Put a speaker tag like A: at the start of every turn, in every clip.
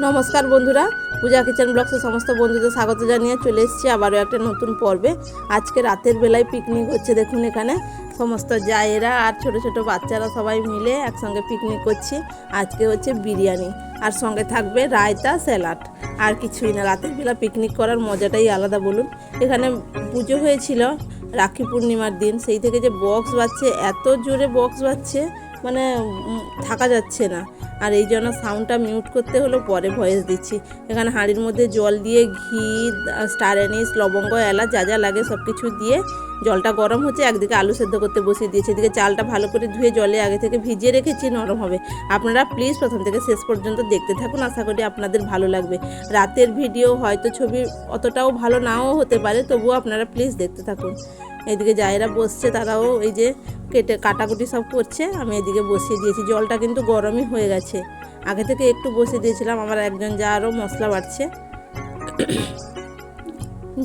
A: নমস্কার বন্ধুরা, পূজা কিচেন ব্লগসে সমস্ত বন্ধুদের স্বাগত জানিয়ে চলে এসেছি আবারও একটা নতুন পর্বে। আজকে রাতের বেলায় পিকনিক হচ্ছে, দেখুন এখানে সমস্ত জায়েরা আর ছোট ছোট বাচ্চারা সবাই মিলে একসঙ্গে পিকনিক করছি। আজকে হচ্ছে বিরিয়ানি, আর সঙ্গে থাকবে রায়তা স্যালাড। আর কিছুই না, রাতের বেলা পিকনিক করার মজাটাই আলাদা বলুন। এখানে পুজো হয়েছিল রাখি পূর্ণিমার দিন, সেই থেকে যে বক্স বাজছে, এত জোরে বক্স বাজছে মানে থাকা যাচ্ছে না। আর এই জন্য সাউন্ডটা মিউট করতে হলো পরে ভয়েস দিচ্ছি। এখানে হাঁড়ির মধ্যে জল দিয়ে ঘি স্টার অ্যানিস লবঙ্গ, এলাচ যা যা লাগে সব কিছু দিয়ে জলটা গরম হচ্ছে, একদিকে আলু সেদ্ধ করতে বসিয়ে দিয়েছি। এদিকে চালটা ভালো করে ধুয়ে জলে আগে থেকে ভিজিয়ে রেখেছি, নরম হবে। আপনারা প্লিজ প্রথম থেকে শেষ পর্যন্ত দেখতে থাকুন, আশা করি আপনাদের ভালো লাগবে। রাতের ভিডিও হয়তো ছবি অতটাও ভালো নাও হতে পারে, তবুও আপনারা প্লিজ দেখতে থাকুন। এদিকে যায়েরা বসছে, তারাও এই যে কেটে কাটাকুটি সব করছে, আমি এদিকে বসিয়ে দিয়েছি। জলটা কিন্তু গরমই হয়ে গেছে। আগে থেকে একটু বসিয়ে দিয়েছিলাম, আমার একজন যা আরও মশলা বাড়ছে।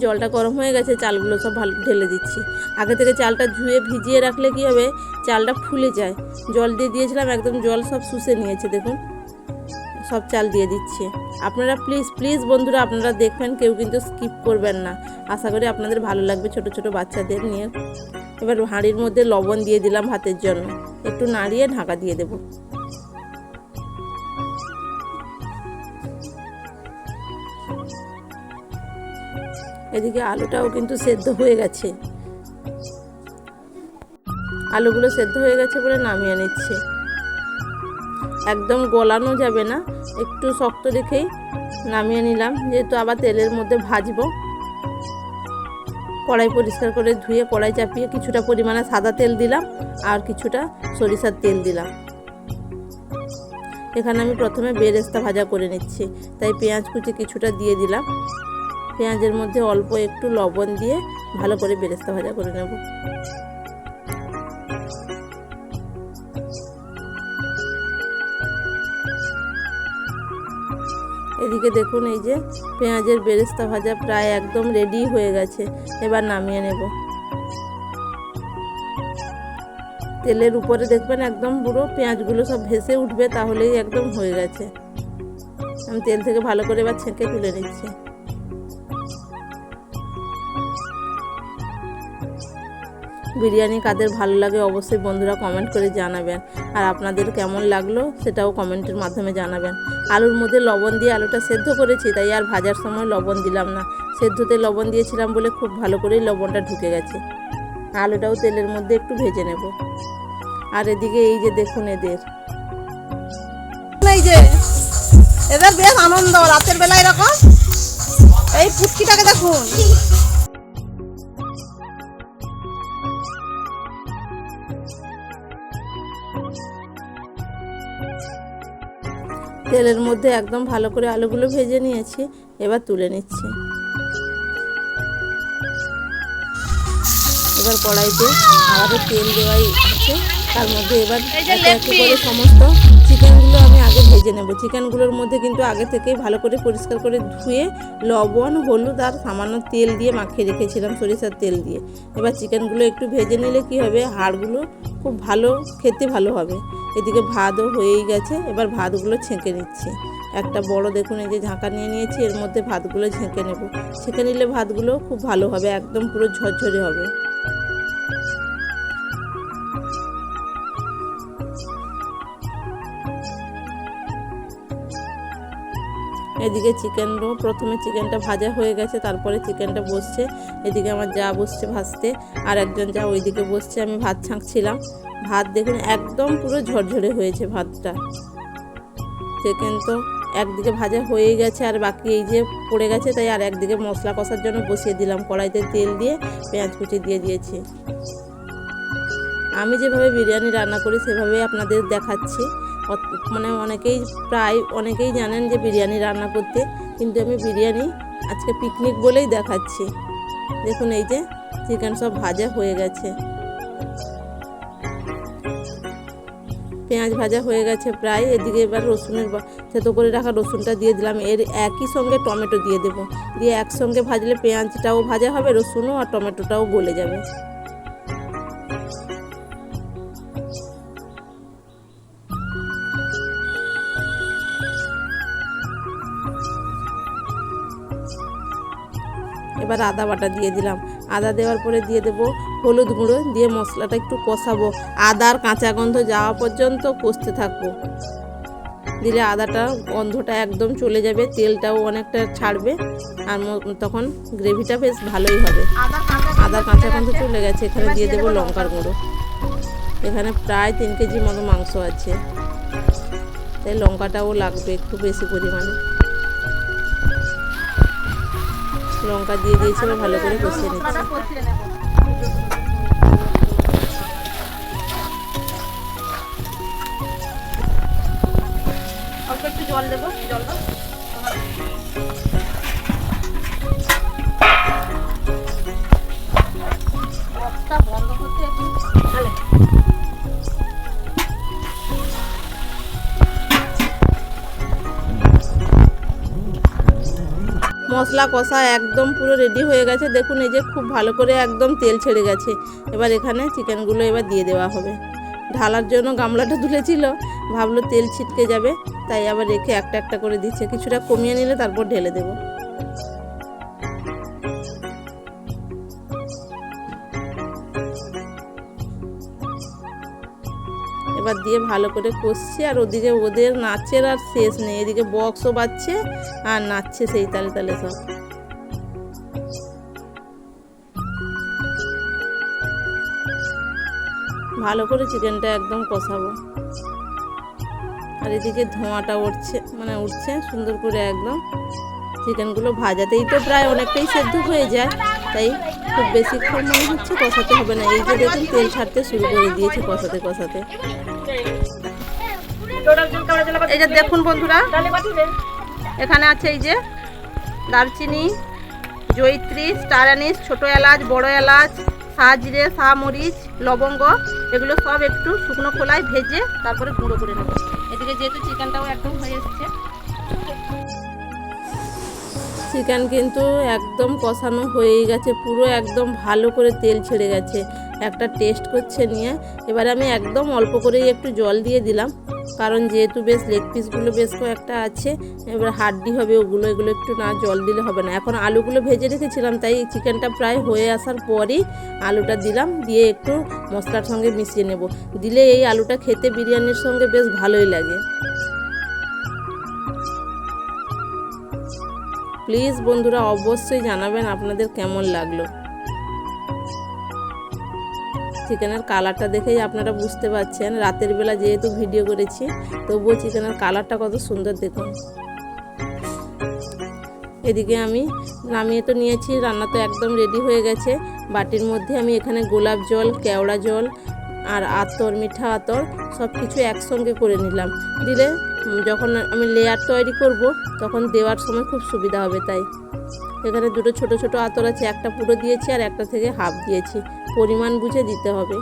A: জলটা গরম হয়ে গেছে, চালগুলো সব ভালো ঢেলে দিচ্ছি। আগে থেকে চালটা ধুয়ে ভিজিয়ে রাখলে কি হবে, চালটা ফুলে যায়। জল দিয়ে দিয়েছিলাম, একদম জল সব শুষে নিয়েছে, দেখুন। সব চাল দিয়ে দিচ্ছি। আপনারা প্লিজ প্লিজ বন্ধুরা, আপনারা দেখবেন, কেউ কিন্তু স্কিপ করবেন না। আশা করি আপনাদের ভালো লাগবে ছোট ছোট বাচ্চাদের নিয়ে। এবার হাঁড়ির মধ্যে লবণ দিয়ে দিলাম ভাতের জন্য। একটু নাড়িয়ে ঢাকা দিয়ে দেবো। এদিকে আলুটাও কিন্তু সেদ্ধ হয়ে গেছে। আলুগুলো সেদ্ধ হয়ে গেছে বলে নামিয়ে নিচ্ছে। একদম গলানো যাবে না। একটু শক্ত রেখেই নামিয়ে নিলাম। যেহেতু আবার তেলের মধ্যে ভাজবো। কড়াই পরিষ্কার করে ধুয়ে, কড়াই চাপিয়ে কিছুটা পরিমাণে সাদা তেল দিলাম আর কিছুটা সরিষার তেল দিলাম। এখানে আমি প্রথমে বেরেস্তা ভাজা করে নিচ্ছি। তাই পেঁয়াজ কুচি কিছুটা দিয়ে দিলাম। পেঁয়াজের মধ্যে অল্প একটু লবণ দিয়ে ভালো করে বেরেস্তা ভাজা করে নেব। এদিকে দেখুন এই যে পেঁয়াজের বেরেস্তা ভাজা প্রায় একদম রেডি হয়ে গেছে। এবার নামিয়ে নেব। তেলের উপরে দেখবেন একদম পুরো পেঁয়াজগুলো সব ভেসে উঠবে, তাহলেই একদম হয়ে গেছে। আমি তেল থেকে ভালো করে এবার ছেঁকে তুলে নিচ্ছি। বিরিয়ানি কাদের ভালো লাগে অবশ্যই বন্ধুরা কমেন্ট করে জানাবেন। আর আপনাদের কেমন লাগল সেটাও কমেন্টের মাধ্যমে জানাবেন। আলুর মধ্যে লবণ দিয়ে আলুটা সেদ্ধ করেছি, তাই আর ভাজার সময় লবণ দিলাম না। সেদ্ধতে লবণ দিয়েছিলাম বলে খুব ভালো করেই লবণটা ঢুকে গেছে। আলুটাও তেলের মধ্যে একটু ভেজে নেব। আর এদিকে এই যে দেখুন এদের।
B: এই যে, এদের বেশ আনন্দ, রাতের বেলা এরকম। এই পুটকিটাকে দেখুন।
A: তেলের মধ্যে একদম ভালো করে আলুগুলো ভেজে নিয়েছি, এবার তুলে নিচ্ছি। এবার কড়াইতে আবারও তেল দেওয়াই আছে। তার মধ্যে এবার একে একে করে সমস্ত চিকেনগুলো আমি আগে ভেজে নেব। চিকেনগুলোর মধ্যে কিন্তু আগে থেকেই ভালো করে পরিষ্কার করে ধুয়ে লবণ হলুদ আর সামান্য তেল দিয়ে মাখিয়ে রেখেছিলাম সরিষার তেল দিয়ে। এবার চিকেনগুলো একটু ভেজে নিলে কি হবে? হাড়গুলো খুব ভালো খেতে ভালো হবে। এদিকে ভাতও হয়েই গেছে। এবার ভাতগুলো ছেঁকে নিচ্ছি। একটা বড় দেখুন এই যে ঝাঁকা নিয়ে নিয়েছি এর মধ্যে ভাতগুলো ছেঁকে নেব। ছেঁকে নিলে ভাতগুলো খুব ভালো হবে একদম পুরো ঝরঝরে হবে। এদিকে চিকেনও প্রথমে চিকেনটা ভাজা হয়ে গেছে, তারপরে চিকেনটা বসছে। এদিকে আমার যা বসছে ভাজতে, আর একজন যা ওইদিকে বসছে, আমি ভাত ছাঁকছিলাম। ভাত দেখুন একদম পুরো ঝরঝরে হয়েছে ভাতটা। চিকেন তো একদিকে ভাজা হয়েই গেছে, আর বাকি এই যে পড়ে গেছে, তাই আর একদিকে মশলা কষার জন্য বসিয়ে দিলাম। কড়াইতে তেল দিয়ে পেঁয়াজ কুচি দিয়ে দিয়েছি। আমি যেভাবে বিরিয়ানি রান্না করি, সেভাবেই আপনাদের দেখাচ্ছি। মানে অনেকেই প্রায় অনেকেই জানেন যে বিরিয়ানি রান্না করতে, কিন্তু আমি বিরিয়ানি আজকে পিকনিক বলেই দেখাচ্ছি। দেখুন এই যে চিকেন সব ভাজা হয়ে গেছে। পেঁয়াজ ভাজা হয়ে গেছে প্রায়, এদিকে এবার রসুনের থেতো করে রাখা রসুনটা দিয়ে দিলাম। এর একই সঙ্গে টমেটো দিয়ে দেবো। দিয়ে একসঙ্গে ভাজলে পেঁয়াজটাও ভাজা হবে, রসুনও আর টমেটোটাও গলে যাবে। এবার আদা বাটা দিয়ে দিলাম। আদা দেওয়ার পরে দিয়ে দেবো হলুদ গুঁড়ো দিয়ে মশলাটা একটু কষাবো। আদার কাঁচা গন্ধ যাওয়া পর্যন্ত কষতে থাকব। দিলে আদাটা গন্ধটা একদম চলে যাবে তেলটাও অনেকটা ছাড়বে আর তখন গ্রেভিটা বেশ ভালোই হবে।
B: আদা কাঁচা
A: আদার কাঁচা গন্ধ চলে গেছে এখানে দিয়ে দেবো লঙ্কার গুঁড়ো। এখানে প্রায় তিন কেজি মতো মাংস আছে। তাই লঙ্কাটাও লাগবে একটু বেশি পরিমাণে। লঙ্কা দিয়ে দিয়েছি এবার ভালো করে কষিয়ে নিচ্ছি।
B: জল একটু জল দেবো
A: মশলা কষা একদম পুরো রেডি হয়ে গেছে। দেখুন, এই যে খুব ভালো করে একদম তেল ছেড়ে গেছে। এবার এখানে চিকেনগুলো এবার দিয়ে দেওয়া হবে। ঢালার জন্য গামলাটা তুলেছিল। ভাবলো তেল ছিটকে যাবে, তাই আবার রেখে একটা একটা করে দিচ্ছে। কিছুটা কমিয়ে নিলে তারপর ঢেলে দেবো। দিয়ে ভালো করে কষছে, আর ওদিকে ওদের নাচের আর শেষ নেই। এদিকে বক্সও বাজছে, আর নাচছে সেই তালে তালে সব। ভালো করে চিকেনটা একদম কষাবো। আর এদিকে ধোঁয়াটা উঠছে মানে উঠছে সুন্দর করে একদম। চিকেনগুলো ভাজাতেই তো প্রায় অনেকটাই সেদ্ধ হয়ে যায়। তাই খুব বেশিক্ষণ মনে হচ্ছে, কষাতে হবে না। এই যে দেখুন, তেল ছাড়তে শুরু করে দিয়েছে কষাতে কষাতে।
B: এই যে দেখুন বন্ধুরা, এখানে আছে এই যে দারচিনি, জয়িত্রী, স্টার অ্যানিস, ছোটো এলাচ, বড় এলাচ শাহ জিরে শাহ মরিচ, লবঙ্গ, এগুলো সব একটু শুকনো খোলায় ভেজে তারপরে গুঁড়ো করে নেব। এদিকে যেহেতু চিকেনটাও একদম হয়ে এসছে
A: চিকেন কিন্তু একদম কষানো হয়েই গেছে, পুরো একদম ভালো করে তেল ছেড়ে গেছে। একটা টেস্ট করছে নিয়ে, এবার আমি একদম অল্প করেই একটু জল দিয়ে দিলাম, কারণ যেহেতু বেশ লেগ পিসগুলো বেশ কয়েকটা আছে, এবার হাড্ডি হবে ওগুলো, এগুলো একটু না জল দিলে হবে না। এখন আলুগুলো ভেজে রেখেছিলাম, তাই চিকেনটা প্রায় হয়ে আসার পরই আলুটা দিলাম, দিয়ে একটু মশলার সঙ্গে মিশিয়ে নেব। দিলে এই আলুটা খেতে বিরিয়ানির সঙ্গে বেশ ভালোই লাগে। প্লিজ বন্ধুরা অবশ্যই জানাবেন আপনাদের কেমন লাগল। চিকেনের কালারটা দেখেই আপনারা বুঝতে পারছেন। রাতের বেলা যেহেতু ভিডিও করেছি, তবুও চিকেনের কালারটা কত সুন্দর দেখুন। এদিকে আমি নামিয়ে তো নিয়েছি, রান্না তো একদম রেডি হয়ে গেছে। বাটির মধ্যে আমি এখানে গোলাপ জল, কেওড়া জল আর আতর, মিঠা আতর সব কিছু একসঙ্গে করে নিলাম। দিলে যখন আমি লেয়ার তৈরি করব, তখন দেওয়ার সময় খুব সুবিধা হবে তাই। এখানে দুটো ছোট ছোট আতর আছে, একটা পুরো দিয়েছি আর একটা থেকে হাফ দিয়েছি। পরিমাণ বুঝে দিতে হবে।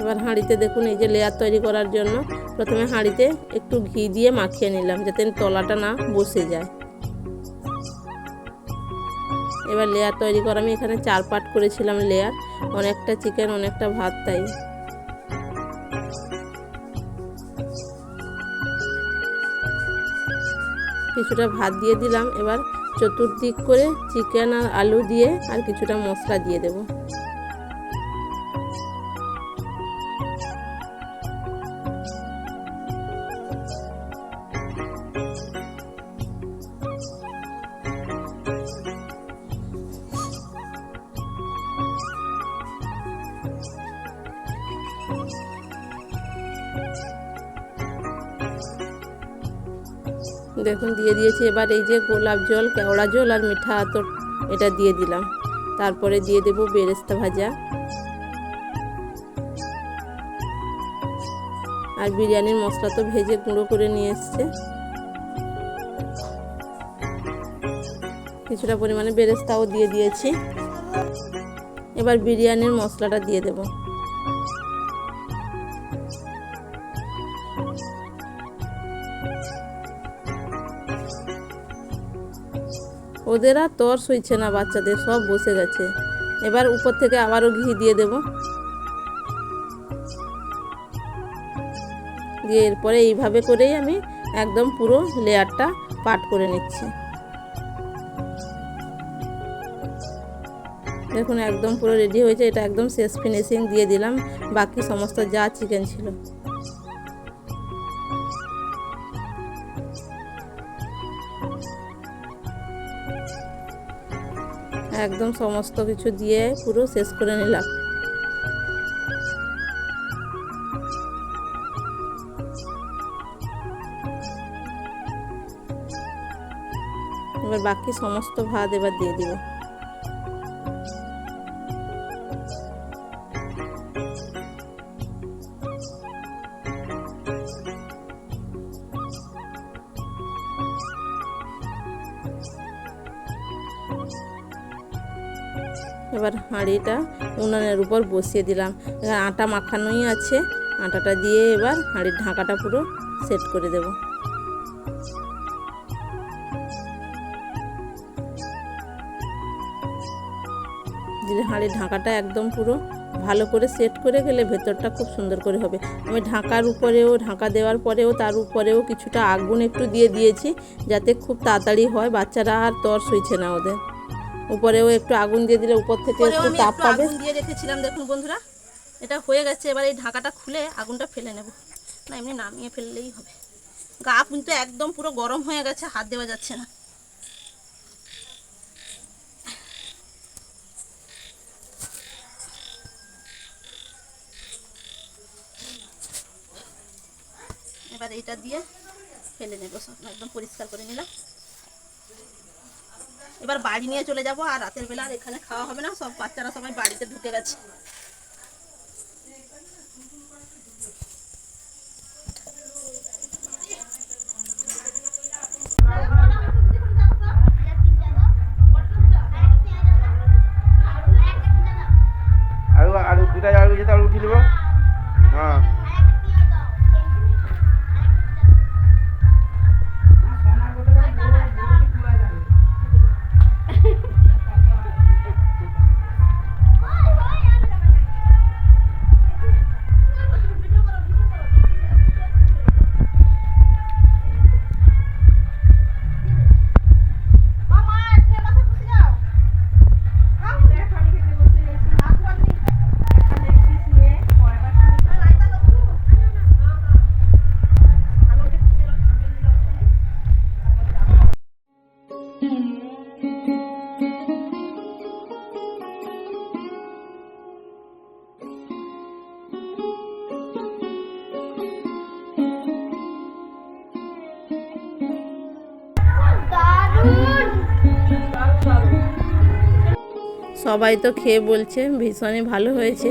A: এবার হাঁড়িতে দেখুন, এই যে লেয়ার তৈরি করার জন্য প্রথমে হাঁড়িতে একটু ঘি দিয়ে মাখিয়ে নিলাম, যাতে তলাটা না বসে যায়। এবার লেয়ার তৈরি করা, আমি এখানে চার পাট করেছিলাম লেয়ার অনেকটা চিকেন অনেকটা ভাত তাই। কিছুটা ভাত দিয়ে দিলাম। এবার চতুর্দিক করে চিকেন আর আলু দিয়ে আর কিছুটা মশলা দিয়ে দেব। দেখুন, দিয়ে দিয়েছি। এবার এই যে গোলাপ জল, কেওড়া জল আর মিঠা আতর, এটা দিয়ে দিলাম। তারপরে দিয়ে দেব বেরেস্তা ভাজা। আর বিরিয়ানির মশলা তো ভেজে গুঁড়ো করে নিয়ে এসছে। কিছুটা পরিমাণে বেরেস্তাও দিয়ে দিয়েছি। এবার বিরিয়ানির মশলাটা দিয়ে দেবো। ওদের আর তর সইছে না, বাচ্চাদের সব বসে গেছে। এবার উপর থেকে আবারও ঘি দিয়ে দেব। দিয়ে এরপরে এইভাবে করেই আমি একদম পুরো লেয়ারটা পাট করে নিচ্ছি। দেখুন, একদম পুরো রেডি হয়েছে। এটা একদম শেষ ফিনিশিং দিয়ে দিলাম। বাকি সমস্ত যা চিকেন ছিল। একদম সমস্ত কিছু দিয়ে পুরো শেষ করে নিলাম। এবার বাকি সমস্ত ভাত এবার দিয়ে দিব। এবার হাঁড়িটা উনানের উপর বসিয়ে দিলাম। এবার আটা মাখানোই আছে। আটাটা দিয়ে এবার হাঁড়ির ঢাকাটা পুরো সেট করে দেব। দিলে হাঁড়ির ঢাকাটা একদম পুরো ভালো করে সেট করে গেলে ভেতরটা খুব সুন্দর করে হবে। আমি ঢাকার উপরেও, ঢাকা দেওয়ার পরেও, তার উপরেও কিছুটা আগুন একটু দিয়ে দিয়েছি যাতে খুব তাড়াতাড়ি হয়। বাচ্চারা আর তর সইছে না ওদের। উপরেও একটু আগুন দিয়ে দিলে উপর থেকে একটু তাপ পাবে।
B: আগুন দিয়ে রেখেছিলাম দেখুন বন্ধুরা। এটা হয়ে গেছে এবার এই ঢাকাটা খুলে আগুনটা ফেলে নেব। না এমনি নামিয়ে ফেললেই হবে। গা কিন্তু একদম পুরো গরম হয়ে গেছে হাত দেওয়া যাচ্ছে না। এবার এটা দিয়ে ফেলে নেব সব একদম পরিষ্কার করে নিলাম। এবার বাড়ি নিয়ে চলে যাব, আর রাতের বেলা আর এখানে খাওয়া হবে না, সব বাচ্চারা সবাই বাড়িতে ঢুকে গেছে।
A: সবাই তো খেয়ে বলছে, ভীষণই ভালো হয়েছে।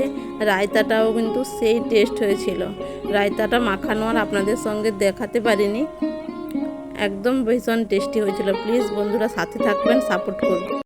A: রায়তাটাও কিন্তু সেই টেস্ট হয়েছিল। রায়তাটা মাখানো আর আপনাদের সঙ্গে দেখাতে পারিনি। একদম ভীষণ টেস্টি হয়েছিল। প্লিজ বন্ধুরা সাথে থাকবেন সাপোর্ট করবেন।